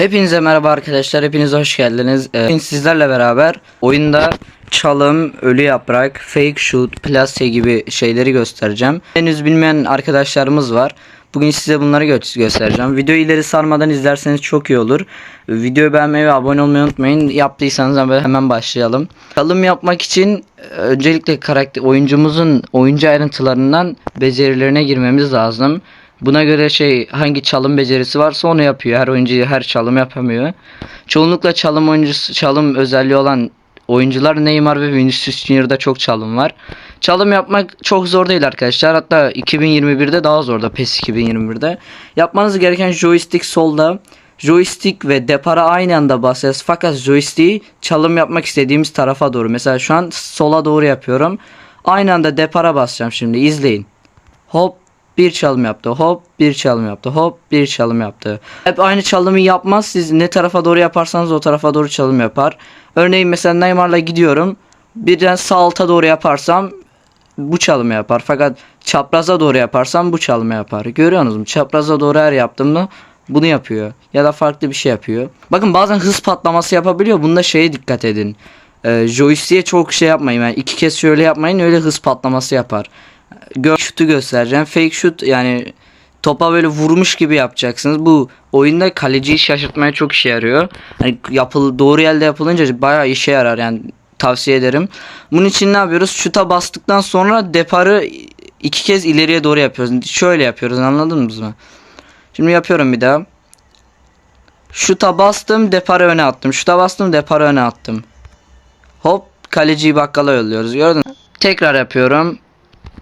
Hepinize merhaba arkadaşlar. Hepiniz hoş geldiniz. Ee, bugün sizlerle beraber oyunda çalım, ölü yaprak, fake shoot, plase gibi şeyleri göstereceğim. Henüz bilmeyen arkadaşlarımız var. Bugün size bunları gö- göstereceğim. Videoyu ileri sarmadan izlerseniz çok iyi olur. Videoyu beğenmeyi ve abone olmayı unutmayın. Yaptıysanız hemen başlayalım. Çalım yapmak için e, öncelikle karakter oyuncumuzun oyuncu ayrıntılarından becerilerine girmemiz lazım. Buna göre şey hangi çalım becerisi varsa onu yapıyor. Her oyuncu her çalım yapamıyor. Çoğunlukla çalım oyuncusu çalım özelliği olan oyuncular Neymar ve Vinicius Junior'da çok çalım var. Çalım yapmak çok zor değil arkadaşlar. Hatta 2021'de daha zor da PES 2021'de. Yapmanız gereken joystick solda. Joystick ve depara aynı anda basacağız. Fakat joystick'i çalım yapmak istediğimiz tarafa doğru. Mesela şu an sola doğru yapıyorum. Aynı anda depara basacağım şimdi. izleyin. Hop bir çalım yaptı. Hop bir çalım yaptı. Hop bir çalım yaptı. Hep aynı çalımı yapmaz. Siz ne tarafa doğru yaparsanız o tarafa doğru çalım yapar. Örneğin mesela Neymar'la gidiyorum. Birden sağ alta doğru yaparsam bu çalımı yapar. Fakat çapraza doğru yaparsam bu çalımı yapar. Görüyorsunuz mu? Çapraza doğru her yaptığımda bunu yapıyor. Ya da farklı bir şey yapıyor. Bakın bazen hız patlaması yapabiliyor. Bunda şeye dikkat edin. Ee, joystick'e çok şey yapmayın. Yani iki kez şöyle yapmayın öyle hız patlaması yapar. Gö şutu göstereceğim. Fake shoot yani topa böyle vurmuş gibi yapacaksınız. Bu oyunda kaleciyi şaşırtmaya çok işe yarıyor. Hani yapıl doğru yerde yapılınca bayağı işe yarar yani tavsiye ederim. Bunun için ne yapıyoruz? Şuta bastıktan sonra deparı iki kez ileriye doğru yapıyoruz. Şöyle yapıyoruz anladınız mı? Şimdi yapıyorum bir daha. Şuta bastım deparı öne attım. Şuta bastım deparı öne attım. Hop kaleciyi bakkala yolluyoruz gördün mü? Tekrar yapıyorum.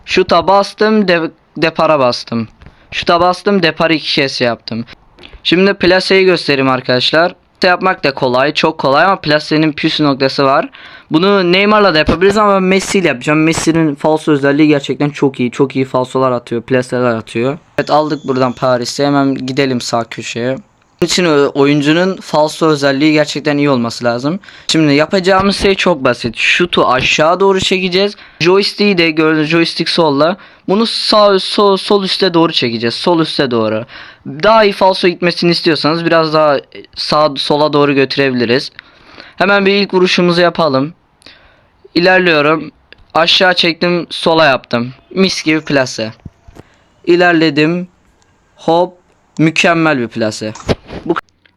Şuta bastım de, depara bastım. Şuta bastım deparı iki kez yaptım. Şimdi plaseyi göstereyim arkadaşlar. Yapmak da kolay çok kolay ama plasenin püs noktası var. Bunu Neymar'la da yapabiliriz ama Messi ile yapacağım. Messi'nin falso özelliği gerçekten çok iyi. Çok iyi falsolar atıyor. Plaseler atıyor. Evet aldık buradan Paris'e. Hemen gidelim sağ köşeye. İçin oyuncunun falso özelliği gerçekten iyi olması lazım. Şimdi yapacağımız şey çok basit. Şutu aşağı doğru çekeceğiz. Joystick'i de gördüğünüz joystick solla. Bunu sağ sol, sol üste doğru çekeceğiz. Sol üste doğru. Daha iyi falso gitmesini istiyorsanız biraz daha sağ sola doğru götürebiliriz. Hemen bir ilk vuruşumuzu yapalım. İlerliyorum. Aşağı çektim, sola yaptım. Mis gibi plase. İlerledim. Hop, mükemmel bir plase.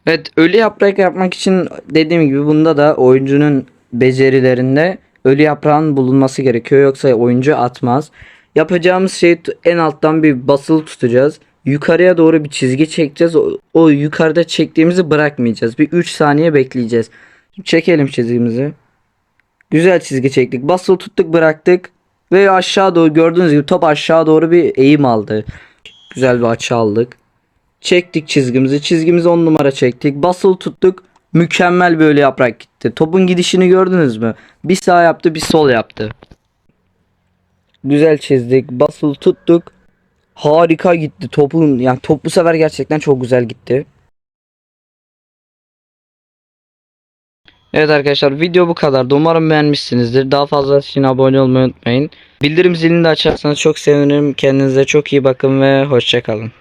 Evet, ölü yaprak yapmak için dediğim gibi bunda da oyuncunun becerilerinde ölü yaprağın bulunması gerekiyor yoksa oyuncu atmaz. Yapacağımız şey en alttan bir basılı tutacağız. Yukarıya doğru bir çizgi çekeceğiz. O, o yukarıda çektiğimizi bırakmayacağız. Bir 3 saniye bekleyeceğiz. Çekelim çizgimizi. Güzel çizgi çektik. Basılı tuttuk bıraktık. Ve aşağı doğru gördüğünüz gibi top aşağı doğru bir eğim aldı. Güzel bir açı aldık. Çektik çizgimizi. Çizgimizi 10 numara çektik. Basılı tuttuk. Mükemmel böyle yaprak gitti. Topun gidişini gördünüz mü? Bir sağ yaptı bir sol yaptı. Güzel çizdik. Basılı tuttuk. Harika gitti. Topun yani top bu sefer gerçekten çok güzel gitti. Evet arkadaşlar video bu kadar. Umarım beğenmişsinizdir. Daha fazla için abone olmayı unutmayın. Bildirim zilini de açarsanız çok sevinirim. Kendinize çok iyi bakın ve hoşçakalın.